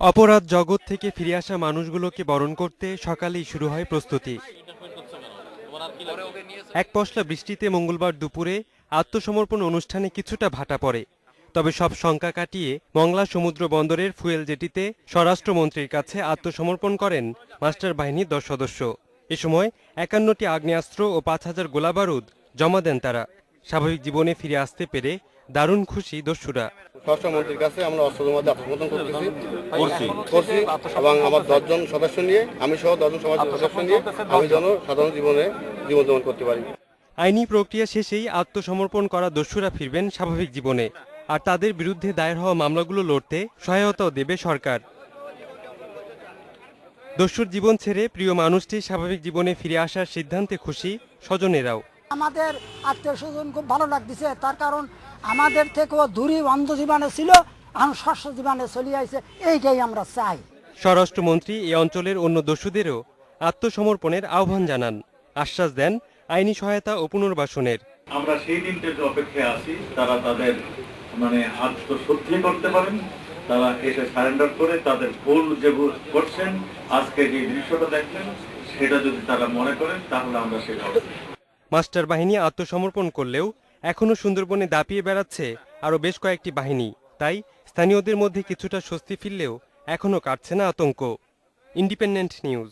অপরাধ জগৎ থেকে ফিরে আসা মানুষগুলোকে বরণ করতে সকালেই শুরু হয় প্রস্তুতি। এক পশলা বৃষ্টিতে মঙ্গলবার দুপুরে আত্মসমর্পণ অনুষ্ঠানে কিছুটা ভাটা পড়ে। তবে সব শঙ্কা কাটিয়ে মংলা সমুদ্র বন্দরের ফুয়েল জেটিতে স্বরাষ্ট্রমন্ত্রীর কাছে আত্মসমর্পণ করেন মাস্টার বাহিনীর দশ সদস্য। এ সময় একান্নটি আগ্নেয়াস্ত্র ও পাঁচ হাজার গোলাবারুদ জমা দেন তারা। স্বাভাবিক জীবনে ফিরে আসতে পেরে দারুণ খুশি দস্যুরা। স্বরাষ্ট্রমন্ত্রীর কাছে আমরা অস্ত্রের মধ্যে আত্মসমর্পণ করতেছি। করছি। করছি এবং আমার দশজন সদস্য নিয়ে আমি সহ দশজন সমাজের সদস্য নিয়ে আমি যেন সাধারণ জীবনে জীবন যাপন করতে পারি। আইনি প্রক্রিয়া শেষেই আত্মসমর্পণ করা দস্যুরা ফিরবেন স্বাভাবিক জীবনে। আর তাদের বিরুদ্ধে দায়ের হওয়া মামলাগুলো লড়তে সহায়তাও দেবে সরকার। দস্যুর জীবন ছেড়ে প্রিয় মানুষটি স্বাভাবিক জীবনে ফিরে আসার সিদ্ধান্তে খুশি স্বজনেরাও। আমাদের আত্মীয় স্বজন খুব ভালো লাগতেছে। তার কারণ আমাদের থেকেও দূরই অন্ধ জীবনে ছিল এখন শস্য জীবনে চলে আইছে। এইটাই আমরা চাই। স্বরাষ্ট্রমন্ত্রী এই অঞ্চলের অন্য দস্যুদেরও আত্মসমর্পণের আহ্বান জানান। আশ্বাস দেন আইনি সহায়তা ও পুনর্বাসনের। আমরা সেই দিনটার যে অপেক্ষায় আছি। তারা তাদের মানে আত্মশুদ্ধি করতে পারেন। তারা এসে সারেন্ডার করে তাদের ভুল যে করছেন আজকে যে দৃশ্যটা দেখলেন সেটা যদি তারা মনে করেন তাহলে আমরা সেটা মাস্টার বাহিনী আত্মসমর্পণ করলেও এখনও সুন্দরবনে দাপিয়ে বেড়াচ্ছে আরও বেশ কয়েকটি বাহিনী। তাই স্থানীয়দের মধ্যে কিছুটা স্বস্তি ফিরলেও এখনও কাটছে না আতঙ্ক। Independent news.